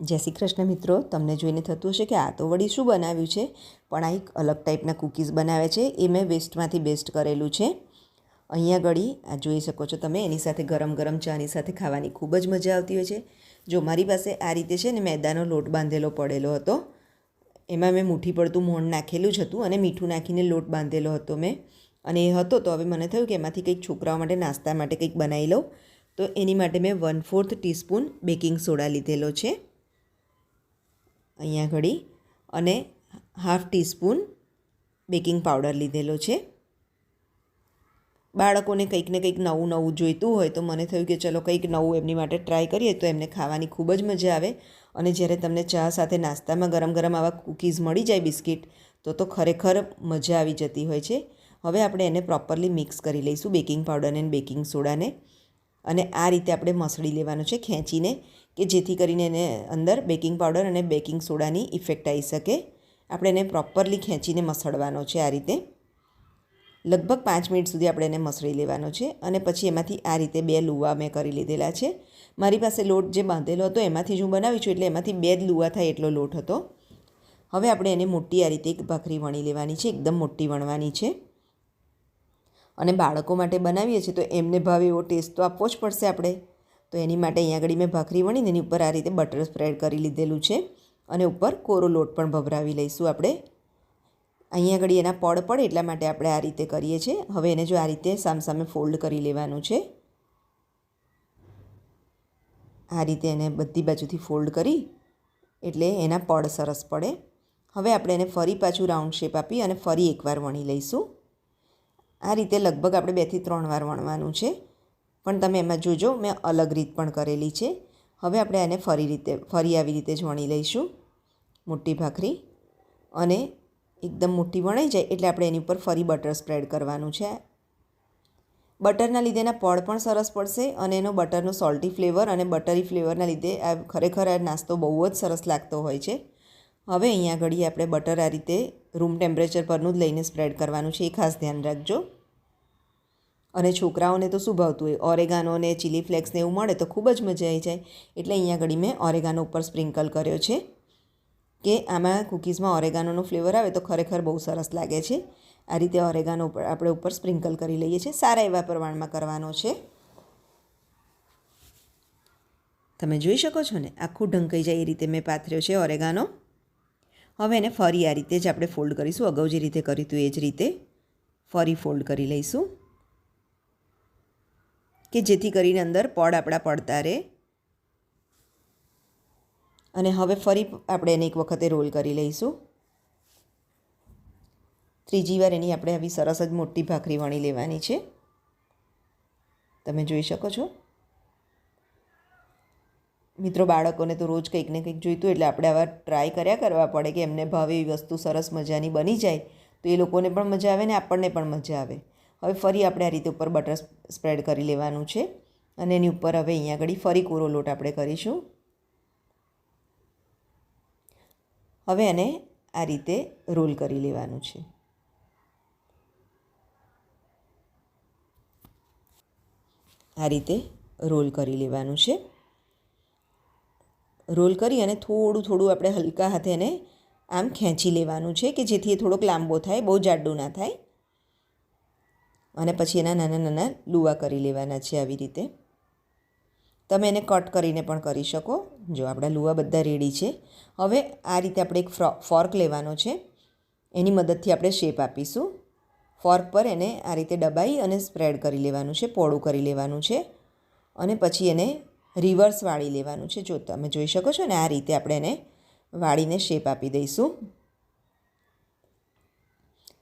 જય શ્રી કૃષ્ણ મિત્રો, તમને જોઈને થતું હશે કે આ તો વળી શું બનાવ્યું છે? પણ આ એક અલગ ટાઈપના કૂકીઝ બનાવે છે. એ મેં વેસ્ટમાંથી બેસ્ટ કરેલું છે. અહીંયા ગળી આ જોઈ શકો છો તમે, એની સાથે ગરમ ગરમ ચાની સાથે ખાવાની ખૂબ જ મજા આવતી હોય છે. જો મારી પાસે આ રીતે છે ને, મેદાનો લોટ બાંધેલો પડેલો હતો, એમાં મેં મુઠ્ઠી પડતું મોણ નાખેલું જ હતું અને મીઠું નાખીને લોટ બાંધેલો હતો મેં. અને એ હતો તો હવે મને થયું કે એમાંથી કંઈક છોકરાઓ માટે નાસ્તા માટે કંઈક બનાવી લઉં. તો એની માટે મેં one fourth teaspoon baking soda લીધેલો છે. અહીંયા ઘડી અને હાફ ટીસ્પૂન બેકિંગ પાવડર લીધેલો છે. બાળકોને કંઈક ને કંઈક નવું નવું જોઈતું હોય તો મને થયું કે ચલો કંઈક નવું એમની માટે ટ્રાય કરીએ તો એમને ખાવાની ખૂબ જ મજા આવે. અને જ્યારે તમને ચા સાથે નાસ્તામાં ગરમ ગરમ આવા કૂકીઝ મળી જાય બિસ્કિટ, તો તો ખરેખર મજા આવી જતી હોય છે. હવે આપણે એને પ્રોપરલી મિક્સ કરી લઈશું બેકિંગ પાવડર અને બેકિંગ સોડાને. અને આ રીતે આપણે મસળી લેવાનું છે ખેંચીને કે જેથી કરીને એને અંદર બેકિંગ પાવડર અને બેકિંગ સોડાની ઇફેક્ટ આવી શકે. આપણે એને પ્રોપરલી ખેંચીને મસળવાનો છે આ રીતે. લગભગ પાંચ મિનિટ સુધી આપણે એને મસળી લેવાનો છે અને પછી એમાંથી આ રીતે બે લુવા મેં કરી લીધેલા છે. મારી પાસે લોટ જે બાંધેલો હતો એમાંથી જ હું બનાવી છું એટલે એમાંથી બે જ લુવા થાય એટલો લોટ હતો. હવે આપણે એને મોટી આ રીતે એક ભાખરી વણી લેવાની છે, એકદમ મોટી વણવાની છે. અને બાળકો માટે બનાવીએ છીએ, તો એમને ભાવે એવો ટેસ્ટ તો આપવો જ પડશે આપણે. તો એની માટે અહીંયા આગળ મેં ભાખરી વણીને એની ઉપર આ રીતે બટર સ્પ્રેડ કરી લીધેલું છે અને ઉપર કોરો લોટ પણ ભભરાવી લઈશું આપણે. અહીંયા આગળ એના પડ પડે એટલા માટે આપણે આ રીતે કરીએ છીએ. હવે એને જો આ રીતે સામસામે ફોલ્ડ કરી લેવાનું છે. આ રીતે એને બધી બાજુથી ફોલ્ડ કરી એટલે એના પડ સરસ પડે. હવે આપણે એને ફરી પાછું રાઉન્ડ શેપ આપી અને ફરી એકવાર વણી લઈશું. આ રીતે લગભગ આપણે બેથી ત્રણ વાર વણવાનું છે. પણ તમે એમાં જોજો, મેં અલગ રીત પણ કરેલી છે. હવે આપણે એને ફરી રીતે, ફરી આવી રીતે જ વણી લઈશું. મોટી ભાખરી. અને એકદમ મોટી વણાઈ જાય એટલે આપણે એની ઉપર ફરી બટર સ્પ્રેડ કરવાનું છે. બટરના લીધે એના પડ પણ સરસ પડશે અને એનો બટરનો સોલ્ટી ફ્લેવર અને બટરી ફ્લેવરના લીધે આ ખરેખર આ નાસ્તો બહુ જ સરસ લાગતો હોય છે. હવે અહીંયા ઘડી આપણે બટર આ રીતે રૂમ ટેમ્પરેચર પરનું જ લઈને સ્પ્રેડ કરવાનું છે. એ ખાસ ધ્યાન રાખજો. અને છોકરાઓને તો શું ભાવતું હોય. ઓરેગાનો ને ચીલી ફ્લેક્સને એવું મળે તો ખૂબ જ મજા આવી જાય. એટલે અહીંયા ઘડી મેં ઓરેગાનો ઉપર સ્પ્રિંકલ કર્યો છે. કે આમાં કૂકીઝમાં ઓરેગાનોનો ફ્લેવર આવે તો ખરેખર બહુ સરસ લાગે છે. આ રીતે ઓરેગાનો ઉપર આપણે ઉપર સ્પ્રિંકલ કરી લઈએ છીએ. સારા એવા પ્રમાણમાં કરવાનો છે. તમે જોઈ શકો છો ને? આખું ઢંકાઈ જાય એ રીતે મેં પાથર્યો છે ઓરેગાનો હવે એને ફરી આ રીતે જ આપણે ફોલ્ડ કરીશું. અગાઉ જે રીતે કર્યું હતું એ જ રીતે ફરી ફોલ્ડ કરી લઈશું. કે જેથી કરીને અંદર પડ આપણા પડતા રહે. અને હવે ફરી આપણે એને એક વખતે રોલ કરી લઈશું. ત્રીજી વાર એની આપણે આવી સરસ જ મોટી ભાખરી વણી લેવાની છે. તમે જોઈ શકો છો. મિત્રો, બાળકોને તો રોજ કંઈક ને કંઈક જોઈતું એટલે આપણે આવા ટ્રાય કર્યા કરવા પડે કે એમને ભાવે એવી વસ્તુ સરસ મજાની બની જાય, તો એ લોકોને પણ મજા આવે ને આપણને પણ મજા આવે. હવે ફરી આપણે આ રીતે ઉપર બટર સ્પ્રેડ કરી લેવાનું છે. અને એની ઉપર હવે અહીંયા આગળ ફરી કોરો લોટ આપણે કરીશું. હવે એને આ રીતે રોલ કરી લેવાનું છે. આ રીતે રોલ કરી લેવાનું છે. રોલ કરી અને થોડું થોડું આપણે હલકા હાથે એને આમ ખેંચી લેવાનું છે કે જેથી એ થોડોક લાંબો થાય, બહુ જાડું ના થાય. અને પછી એના નાના નાના લુવા કરી લેવાના છે આવી રીતે. તમે એને કટ કરીને પણ કરી શકો. જો આપણા લુવા બધા રેડી છે. હવે આ રીતે આપણે એક ફોર્ક લેવાનો છે. એની મદદથી આપણે શેપ આપીશું. ફોર્ક પર એને આ રીતે દબાઈ અને સ્પ્રેડ કરી લેવાનું છે, પોળું કરી લેવાનું છે. અને પછી એને રિવર્સ વાળી લેવાનું છે. જો તમે જોઈ શકો છો ને, આ રીતે આપણે એને વાળીને શેપ આપી દઈશું.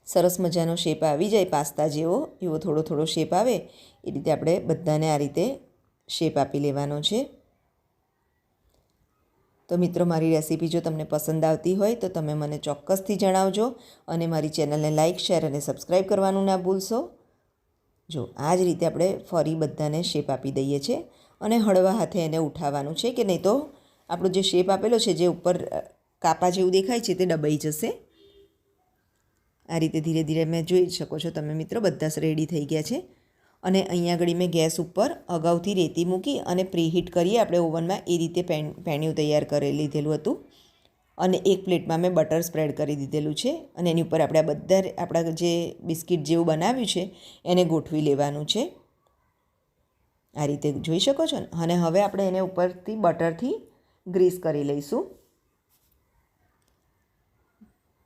સરસ મજાનો શેપ આવી જાય પાસ્તા જેવો, એવો થોડો થોડો શેપ આવે, એ રીતે આપણે બધાને આ રીતે શેપ આપી લેવાનો છે. તો મિત્રો, મારી રેસીપી જો તમને પસંદ આવતી હોય, તો તમે મને ચોક્કસથી જણાવજો અને મારી ચેનલને લાઇક શેર અને સબસ્ક્રાઈબ કરવાનું ના ભૂલશો. જો, આ જ રીતે આપણે ફરી બધાને શેપ આપી દઈએ છીએ અને હળવા હાથે એને ઉઠાવવાનું છે કે નહીં તો આપણો જે શેપ આપેલો છે, જે ઉપર કાપા જેવું દેખાય છે, તે દબાઈ જશે. આ રીતે ધીરે ધીરે મેં જોઈ શકો છો તમે મિત્રો, બધા રેડી થઈ ગયા છે. અને અહીંયા આગળ મેં ગેસ ઉપર અગાઉથી રેતી મૂકી અને પ્રીહીટ કરીએ. આપણે ઓવનમાં એ રીતે પેન પેણ્યું તૈયાર કરી લીધેલું હતું. અને એક પ્લેટમાં મેં બટર સ્પ્રેડ કરી દીધેલું છે. અને એની ઉપર આપણે બધા આપણા જે બિસ્કિટ જેવું બનાવ્યું છે, એને ગોઠવી લેવાનું છે. આ રીતે જોઈ શકો છો ને? અને હવે આપણે એને ઉપરથી બટરથી ગ્રીસ કરી લઈશું.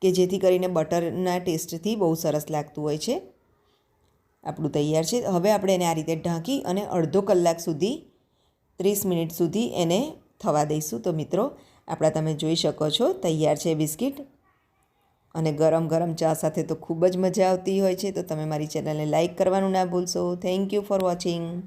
કે જેથી કરીને બટરના ટેસ્ટથી બહુ સરસ લાગતું હોય છે. આપણું તૈયાર છે. હવે આપણે એને આ રીતે ઢાંકી અને અડધો કલાક સુધી, ત્રીસ મિનિટ સુધી એને થવા દઈશું. તો મિત્રો, આપણા તમે જોઈ શકો છો, તૈયાર છે બિસ્કિટ. અને ગરમ ગરમ ચા સાથે તો ખૂબ જ મજા આવતી હોય છે. તો તમે મારી ચેનલને લાઇક કરવાનું ના ભૂલશો. Thank you for watching.